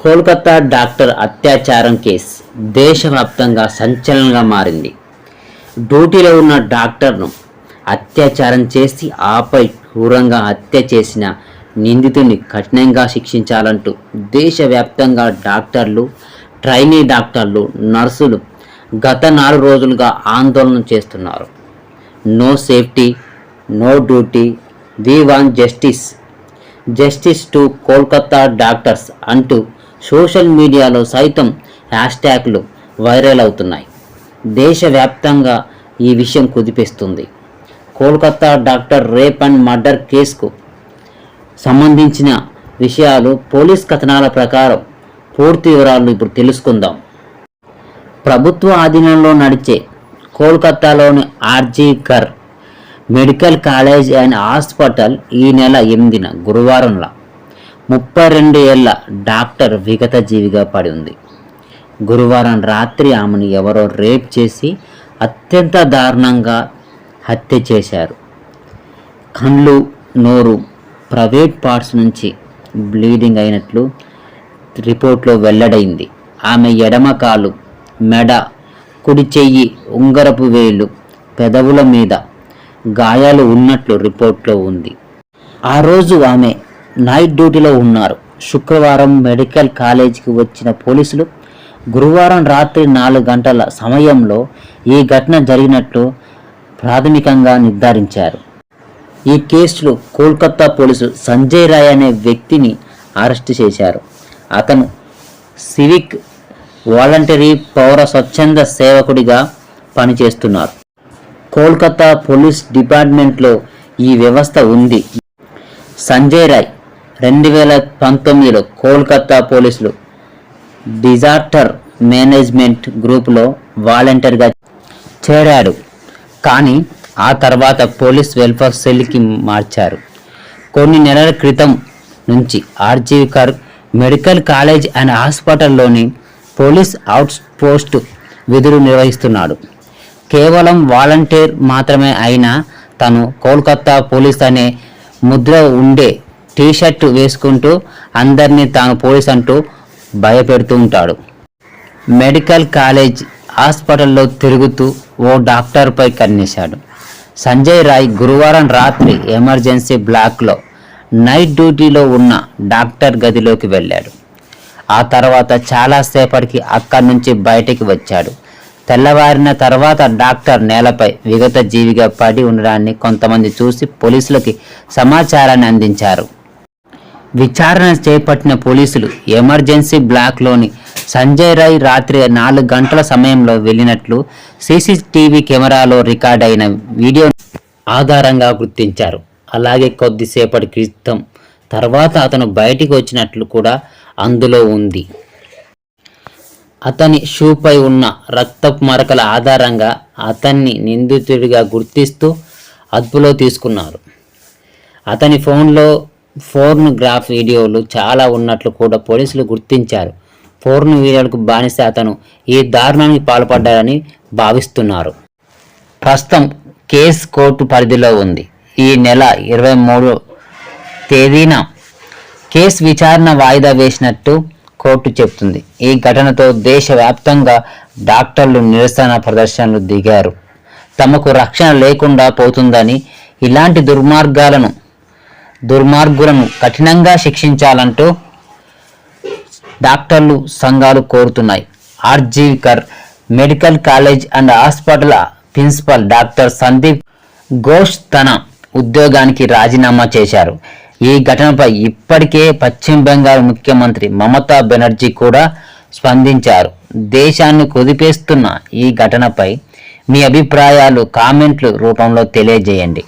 Kolkata doctor అత్యాచారం case దేశవ్యాప్తంగా సంచలనంగా మారింది. డ్యూటీలో ఉన్న డాక్టర్ను అత్యాచారం చేసి ఆపై క్రూరంగా హత్య చేసిన నిందితుడిని కఠినంగా శిక్షించాలంటూ దేశవ్యాప్తంగా డాక్టర్లు ట్రైనీ డాక్టర్లు నర్సులు గత నాలుగు రోజులుగా ఆందోళన చేస్తున్నారు. No safety no duty we want justice justice to Kolkata doctors అంటూ సోషల్ మీడియాలో సైతం హ్యాష్ ట్యాగ్లు వైరల్ అవుతున్నాయి. దేశవ్యాప్తంగా ఈ విషయం కుదిపిస్తుంది. Kolkata doctor rape and murder కేసుకు సంబంధించిన విషయాలు పోలీస్ కథనాల ప్రకారం పూర్తి వివరాలు ఇప్పుడు తెలుసుకుందాం. ప్రభుత్వ ఆధీనంలో నడిచే కోల్కతాలోని ఆర్జీ కర్ మెడికల్ కాలేజ్ అండ్ హాస్పిటల్ ఈ నెల ఎనిమిదిన గురువారంలా ముప్పై రెండు ఏళ్ళ డాక్టర్ విగత జీవిగా పడి ఉంది. గురువారం రాత్రి ఆమెను ఎవరో రేప్ చేసి అత్యంత దారుణంగా హత్య చేశారు. కండ్లు నోరు ప్రైవేట్ పార్ట్స్ నుంచి బ్లీడింగ్ అయినట్లు రిపోర్ట్లో వెల్లడైంది. ఆమె ఎడమ కాలు మెడ కుడి చెయ్యి ఉంగరపు వేలు పెదవుల మీద గాయాలు ఉన్నట్లు రిపోర్ట్లో ఉంది. ఆ రోజు ఆమె నైట్ డ్యూటీలో ఉన్నారు. శుక్రవారం మెడికల్ కాలేజీకి వచ్చిన పోలీసులు గురువారం రాత్రి నాలుగు గంటల సమయంలో ఈ ఘటన జరిగినట్లు ప్రాథమికంగా నిర్ధారించారు. ఈ కేసులో కోల్కతా పోలీసు సంజయ్ రాయ్ అనే వ్యక్తిని అరెస్ట్ చేశారు. అతను సివిక్ వాలంటరీ పౌర స్వచ్ఛంద సేవకుడిగా పనిచేస్తున్నారు. కోల్కతా పోలీస్ డిపార్ట్మెంట్లో ఈ వ్యవస్థ ఉంది. సంజయ్ రాయ్ రెండు వేల పంతొమ్మిదిలో కోల్కతా పోలీసులు డిజార్టర్ మేనేజ్మెంట్ గ్రూపులో వాలంటీర్గా చేరాడు కానీ ఆ తర్వాత పోలీస్ వెల్ఫేర్ సెల్కి మార్చారు. కొన్ని నెలల క్రితం నుంచి ఆర్జీవికర్ మెడికల్ కాలేజ్ అండ్ హాస్పిటల్లోని పోలీస్ అవుట్ పోస్ట్ విధులు నిర్వహిస్తున్నాడు. కేవలం వాలంటీర్ మాత్రమే అయినా తను కోల్కతా పోలీస్ అనే ముద్ర ఉండే టీషర్ట్ వేసుకుంటూ అందరినీ తాను పోలీస్ అంటూ భయపెడుతూ ఉంటాడు మెడికల్ కాలేజ్ హాస్పిటల్లో తిరుగుతూ ఓ డాక్టర్పై కన్నేశాడు. సంజయ్ రాయ్ గురువారం రాత్రి ఎమర్జెన్సీ బ్లాక్లో నైట్ డ్యూటీలో ఉన్న డాక్టర్ గదిలోకి వెళ్ళాడు. ఆ తర్వాత చాలాసేపటికి అక్కడి నుంచి బయటికి వచ్చాడు. తెల్లవారిన తర్వాత డాక్టర్ నేలపై విగత జీవిగా పడి ఉండడాన్ని కొంతమంది చూసి పోలీసులకి సమాచారాన్ని అందించారు. విచారణ చేపట్టిన పోలీసులు ఎమర్జెన్సీ బ్లాక్లోని సంజయ్ రాయ్ రాత్రి నాలుగు గంటల సమయంలో వెళ్ళినట్లు సీసీటీవీ కెమెరాలో రికార్డ్ అయిన వీడియో ఆధారంగా గుర్తించారు. అలాగే కొద్దిసేపటి క్రితం తర్వాత అతను బయటికి వచ్చినట్లు కూడా అందులో ఉంది. అతని షూపై ఉన్న రక్తపు మరకల ఆధారంగా అతన్ని నిందితుడిగా గుర్తిస్తూ అదుపులో తీసుకున్నారు. అతని ఫోన్లో ఫోర్నోగ్రాఫ్ వీడియోలు చాలా ఉన్నట్లు కూడా పోలీసులు గుర్తించారు. ఫోర్న్ వీడియోలకు బానిస అతను ఈ దారుణానికి పాల్పడ్డారని భావిస్తున్నారు. ప్రస్తుతం కేసు కోర్టు పరిధిలో ఉంది. ఈ నెల ఇరవై మూడు తేదీన కేసు విచారణ వాయిదా వేసినట్టు కోర్టు చెప్తుంది ఈ ఘటనతో దేశవ్యాప్తంగా డాక్టర్లు నిరసన ప్రదర్శనలు దిగారు. తమకు రక్షణ లేకుండా పోతుందని ఇలాంటి దుర్మార్గాలను దుర్మార్గులను కఠినంగా శిక్షించాలంటూ డాక్టర్లు సంఘాలు కోరుతున్నాయి. RG Kar medical college and hospital principal doctor Sandip Ghosh తన ఉద్యోగానికి రాజీనామా చేశారు. ఈ ఘటనపై ఇప్పటికే పశ్చిమ బెంగాల్ ముఖ్యమంత్రి మమతా బెనర్జీ కూడా స్పందించారు. దేశాన్ని కుదిపేస్తున్న ఈ ఘటనపై మీ అభిప్రాయాలు కామెంట్లు రూపంలో తెలియజేయండి.